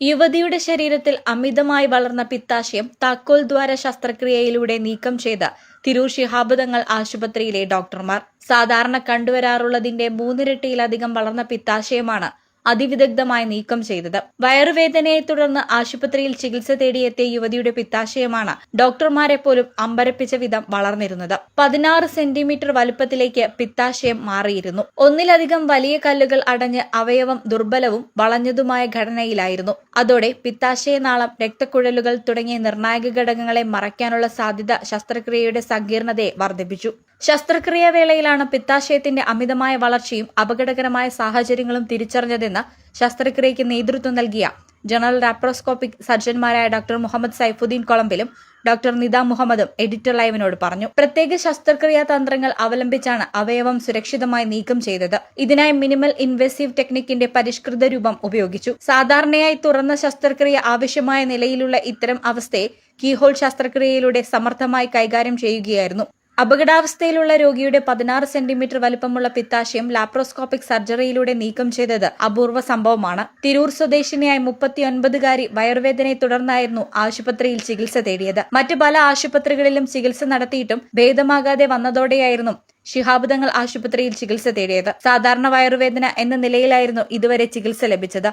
യുവതിയുടെ ശരീരത്തിൽ അമിതമായി വളർന്ന പിത്താശയം താക്കോൽ ദ്വാര ശസ്ത്രക്രിയയിലൂടെ നീക്കം ചെയ്ത തിരൂർ ശിഹാബുദങ്ങൾ ആശുപത്രിയിലെ ഡോക്ടർമാർ. സാധാരണ കണ്ടുവരാറുള്ളതിന്റെ മൂന്നിരട്ടിയിലധികം വളർന്ന പിത്താശയമാണ് അതിവിദഗ്ധമായി നീക്കം ചെയ്തത്. വയറുവേദനയെ തുടർന്ന് ആശുപത്രിയിൽ ചികിത്സ തേടിയെത്തിയ യുവതിയുടെ പിത്താശയമാണ് ഡോക്ടർമാരെ പോലും അമ്പരപ്പിച്ച വിധം വളർന്നിരുന്നത്. പതിനാറ് സെന്റിമീറ്റർ വലുപ്പത്തിലേക്ക് പിത്താശയം മാറിയിരുന്നു. ഒന്നിലധികം വലിയ കല്ലുകൾ അടഞ്ഞ് അവയവം ദുർബലവും വളഞ്ഞതുമായ ഘടനയിലായിരുന്നു. അതോടെ പിത്താശയനാളം രക്തക്കുഴലുകൾ തുടങ്ങിയ നിർണായക ഘടകങ്ങളെ മറയ്ക്കാനുള്ള സാധ്യത ശസ്ത്രക്രിയയുടെ സങ്കീർണതയെ വർദ്ധിപ്പിച്ചു. ശസ്ത്രക്രിയ വേളയിലാണ് പിത്താശയത്തിന്റെ അമിതമായ വളർച്ചയും അപകടകരമായ സാഹചര്യങ്ങളും തിരിച്ചറിഞ്ഞതെന്ന് ശസ്ത്രക്രിയയ്ക്ക് നേതൃത്വം നൽകിയ ജനറൽ ലാപ്രോസ്കോപ്പിക് സർജൻമാരായ ഡോക്ടർ മുഹമ്മദ് സൈഫുദ്ദീൻ കൊളമ്പിലും ഡോക്ടർ നിത മുഹമ്മദും എഡിറ്റർ ലൈവിനോട് പറഞ്ഞു. പ്രത്യേക ശസ്ത്രക്രിയാ തന്ത്രങ്ങൾ അവലംബിച്ചാണ് അവയവം സുരക്ഷിതമായി നീക്കം ചെയ്തത്. ഇതിനായി മിനിമൽ ഇൻവെസീവ് ടെക്നിക്കിന്റെ പരിഷ്കൃത രൂപം ഉപയോഗിച്ചു. സാധാരണയായി തുറന്ന ശസ്ത്രക്രിയ ആവശ്യമായ നിലയിലുള്ള ഇത്തരം അവസ്ഥയെ കീഹോൾ ശസ്ത്രക്രിയയിലൂടെ സമർത്ഥമായി കൈകാര്യം ചെയ്യുകയായിരുന്നു. അപകടാവസ്ഥയിലുള്ള രോഗിയുടെ പതിനാറ് സെന്റിമീറ്റർ വലിപ്പമുള്ള പിത്താശയം ലാപ്രോസ്കോപ്പിക് സർജറിയിലൂടെ നീക്കം ചെയ്തത് അപൂർവ സംഭവമാണ്. തിരൂർ സ്വദേശിനിയായ മുപ്പത്തിയൊൻപതുകാരി വയറുവേദനയെ തുടർന്നായിരുന്നു ആശുപത്രിയിൽ ചികിത്സ തേടിയത്. മറ്റു പല ആശുപത്രികളിലും ചികിത്സ നടത്തിയിട്ടും ഭേദമാകാതെ വന്നതോടെയായിരുന്നു ശിഹാബ് തങ്ങൾ ആശുപത്രിയിൽ ചികിത്സ തേടിയത്. സാധാരണ വയറുവേദന എന്ന നിലയിലായിരുന്നു ഇതുവരെ ചികിത്സ ലഭിച്ചത്.